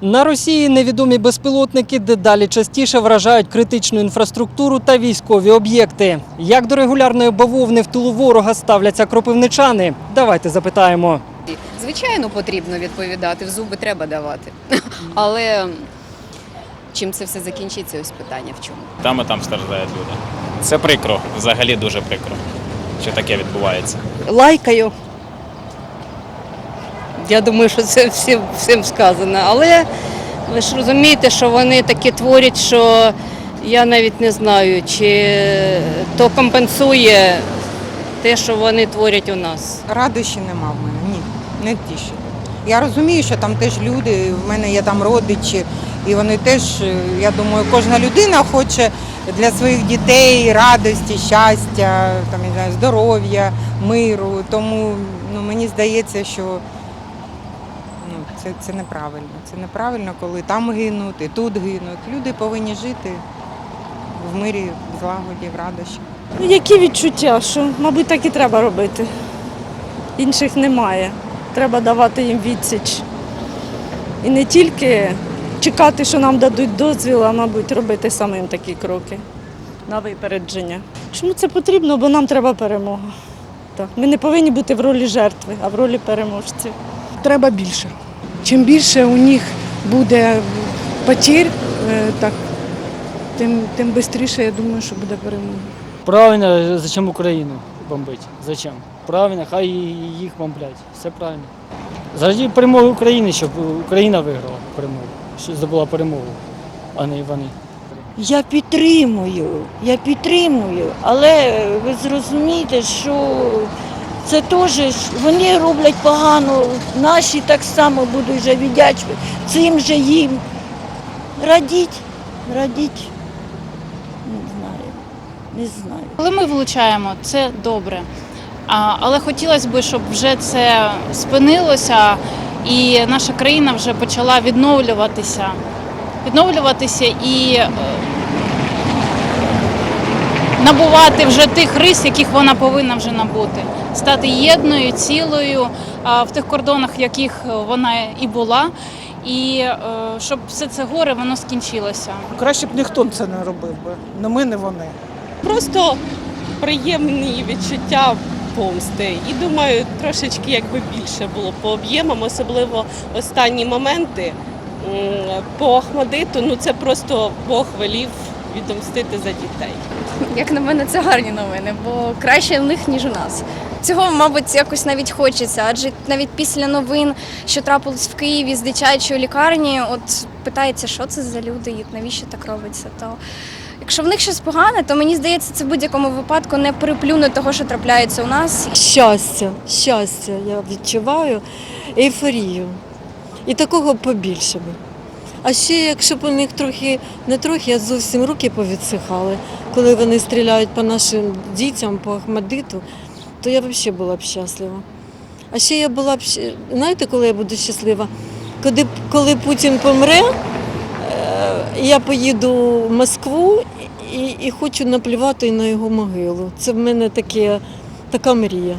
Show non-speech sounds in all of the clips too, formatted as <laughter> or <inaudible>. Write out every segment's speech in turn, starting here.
На Росії невідомі безпілотники дедалі частіше вражають критичну інфраструктуру та військові об'єкти. Як до регулярної бавовни в тилу ворога ставляться кропивничани? Давайте запитаємо. Звичайно, потрібно відповідати, в зуби треба давати. <laughs> Але чим це все закінчиться, ось питання в чому. Там і там страждають люди. Це прикро, взагалі дуже прикро, що таке відбувається. лайкаю. Я думаю, що це всім, всім сказано. Але ви ж розумієте, що вони таке творять, що я навіть не знаю, чи то компенсує те, що вони творять у нас. Радощі нема в мене, ні, не втішить. Я розумію, що там теж люди, в мене є там родичі, і вони теж, е, я думаю, кожна людина хоче для своїх дітей радості, щастя, там, я знаю, здоров'я, миру. Тому ну, мені здається, що це, це неправильно. Це неправильно, коли там гинуть, і тут гинуть. Люди повинні жити в мирі, в злагоді, в радощі. Ну, Які відчуття, що, мабуть, так і треба робити. Інших немає. Треба давати їм відсіч. І не тільки чекати, що нам дадуть дозвіл, а мабуть, робити самим такі кроки на випередження. Чому це потрібно? Бо нам треба перемога. Так. Ми не повинні бути в ролі жертви, а в ролі переможців. треба більше. Чим більше у них буде потерь, е, так, тим, тим швидше, я думаю, що буде перемога. Правильно, зачем Україну бомбити? Зачем? Правильно, хай їх бомблять. Все правильно. Заради перемоги України, щоб Україна виграла перемогу, щоб здобула перемогу, а не вони. Я підтримую, я підтримую, але ви зрозумієте, що це теж вони роблять погано, наші так само будуть вже віддячувати. Цим же їм. Радіть, радіть. Не знаю, не знаю. Коли ми влучаємо, це добре. А, але хотілося б, щоб вже це спинилося і наша країна вже почала відновлюватися. Відновлюватися і е, набувати вже тих рис, яких вона повинна вже набути. Стати єдною, цілою в тих кордонах, яких вона і була. І е, щоб все це горе воно скінчилося. Краще б ніхто це не робив би, не ми, не вони. Просто приємні відчуття помсти. І думаю, трошечки якби більше було по об'ємам, особливо останні моменти. По Ахмадиту, ну це просто Бог велів відомстити за дітей. Як на мене, це гарні новини, бо краще в них, ніж у нас. Цього, мабуть, якось навіть хочеться, адже навіть після новин, що трапилось в Києві з дитячої лікарні, от питається, що це за люди і навіщо так робиться. То якщо в них щось погане, то мені здається, це в будь-якому випадку не переплюне того, що трапляється у нас. Щастя, щастя я відчуваю, ейфорію. І такого побільше би. А ще, якщо б у них трохи, не трохи, а зовсім руки повідсихали, коли вони стріляють по нашим дітям, по Ахмадиту, то я взагалі була б щаслива. А ще я була б, знаєте, коли я буду щаслива? Коли, коли Путін помре, е, я поїду в Москву і, і хочу наплювати на його могилу. Це в мене таке, така мрія.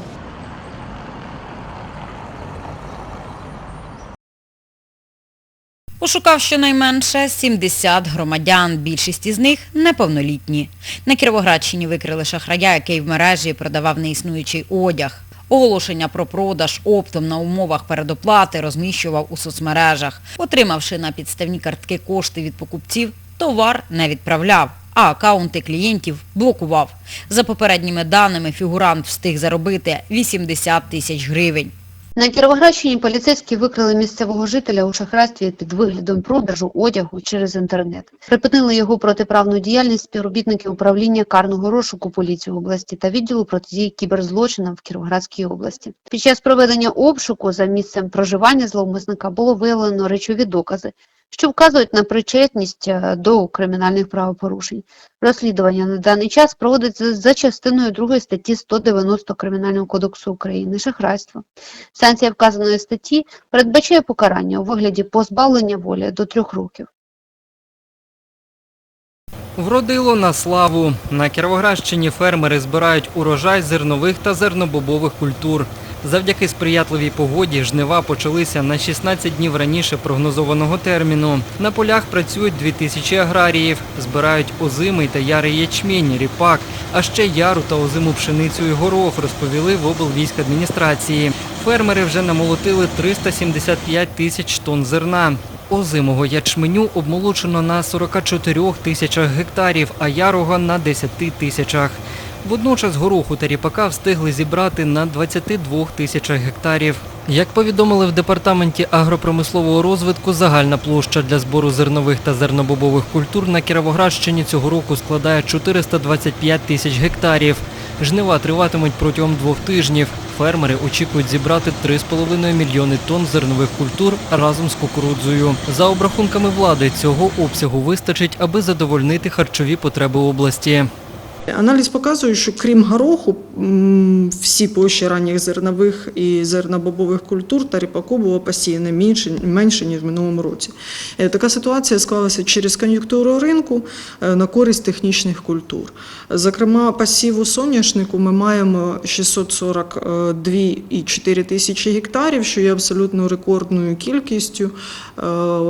Ошукав щонайменше 70 громадян. Більшість із них неповнолітні. На Кіровоградщині викрили шахрая, який в мережі продавав неіснуючий одяг. Оголошення про продаж оптом на умовах передоплати розміщував у соцмережах. Отримавши на підставні картки кошти від покупців, товар не відправляв, а акаунти клієнтів блокував. За попередніми даними, фігурант встиг заробити 80 тисяч гривень. На Кіровоградщині поліцейські викрили місцевого жителя у шахрайстві під виглядом продажу одягу через інтернет. Припинили його протиправну діяльність співробітники управління карного розшуку поліції області та відділу протидії кіберзлочинам в Кіровоградській області. Під час проведення обшуку за місцем проживання зловмисника було виявлено речові докази, що вказують на причетність е, до кримінальних правопорушень. Розслідування на даний час проводиться за частиною 2 статті 190 Кримінального кодексу України шахрайство. Санкція вказаної статті передбачає покарання у вигляді позбавлення волі до трьох років. Вродило на славу. На Кіровоградщині фермери збирають урожай зернових та зернобобових культур. Завдяки сприятливій погоді жнива почалися на 16 днів раніше прогнозованого терміну. На полях працюють 2000 аграріїв, збирають озимий та ярий ячмінь, ріпак, а ще яру та озиму пшеницю і горох, розповіли в облвійськадміністрації. Фермери вже намолотили 375 тисяч тонн зерна. Озимого ячменю обмолочено на 44 тисячах гектарів, а ярого на 10 тисячах. Водночас гороху та ріпака встигли зібрати на 22 тисячах гектарів. Як повідомили в департаменті агропромислового розвитку, загальна площа для збору зернових та зернобобових культур на Кіровоградщині цього року складає 425 тисяч гектарів. Жнива триватимуть протягом двох тижнів. Фермери очікують зібрати 3,5 мільйони тонн зернових культур разом з кукурудзою. За обрахунками влади, цього обсягу вистачить, аби задовольнити харчові потреби області. Аналіз показує, що крім гороху, всі площі ранніх зернових і зернобобових культур та ріпаку було посіяно менше, менше ніж в минулому році. Е, Така ситуація склалася через кон'юнктуру ринку е, на користь технічних культур. Зокрема, посіву соняшнику ми маємо 642,4 тисячі гектарів, що є абсолютно рекордною кількістю е,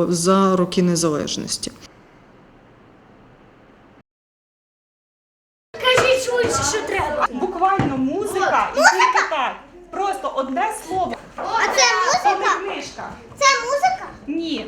за роки незалежності. Кажіть швидше, що треба. Буквально музика і тільки так. Просто одне слово. А це музика? книжка. Це музика? Ні.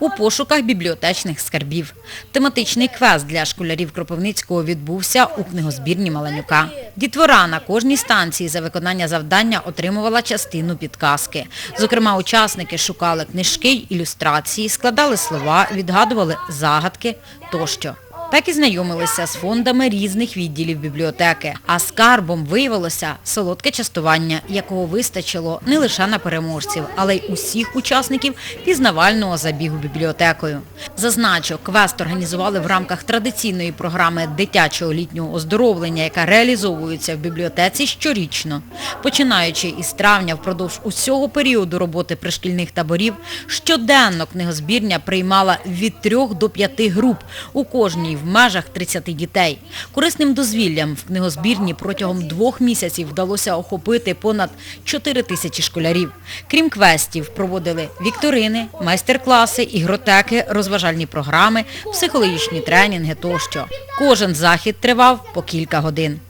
У пошуках бібліотечних скарбів. Тематичний квест для школярів Кропивницького відбувся у книгозбірні Маланюка. Дітвора на кожній станції за виконання завдання отримувала частину підказки. Зокрема, учасники шукали книжки ілюстрації, складали слова, відгадували загадки тощо. Так і знайомилися з фондами різних відділів бібліотеки. А скарбом виявилося солодке частування, якого вистачило не лише на переможців, але й усіх учасників пізнавального забігу бібліотекою. Зазначу, квест організували в рамках традиційної програми дитячого літнього оздоровлення, яка реалізовується в бібліотеці щорічно. Починаючи із травня впродовж усього періоду роботи пришкільних таборів, щоденно книгозбірня приймала від трьох до п'яти груп, у кожній в межах 30 дітей. Корисним дозвіллям в книгозбірні протягом двох місяців вдалося охопити понад 4 тисячі школярів. Крім квестів, проводили вікторини, майстер-класи, ігротеки, розважальні програми, психологічні тренінги тощо. Кожен захід тривав по кілька годин.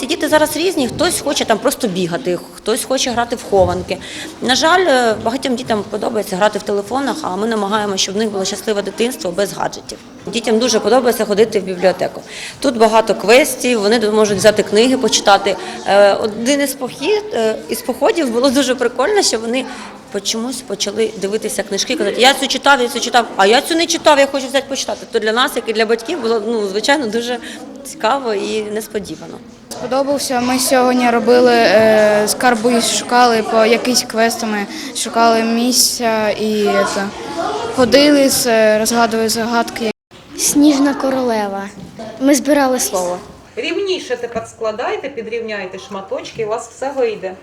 Всі діти зараз різні, хтось хоче там просто бігати, хтось хоче грати в хованки. На жаль, е, багатьом дітям подобається грати в телефонах, а ми намагаємося, щоб в них було щасливе дитинство без гаджетів. Дітям дуже подобається ходити в бібліотеку. Тут багато квестів, вони можуть взяти книги, почитати. Е, Один із похід е, із походів було дуже прикольно, що вони чомусь почали дивитися книжки, казати, я цю читав, я цю читав, а я цю не читав, я хочу взяти почитати. То для нас, як і для батьків, було ну звичайно дуже цікаво і несподівано. Сподобався. Ми сьогодні робили е, скарбу шукали по якісь квестами, шукали місця і це, ходили, з- розгадували загадки. Сніжна королева. Ми збирали слово. Рівніше тепер складайте, підрівняйте шматочки, і у вас все вийде.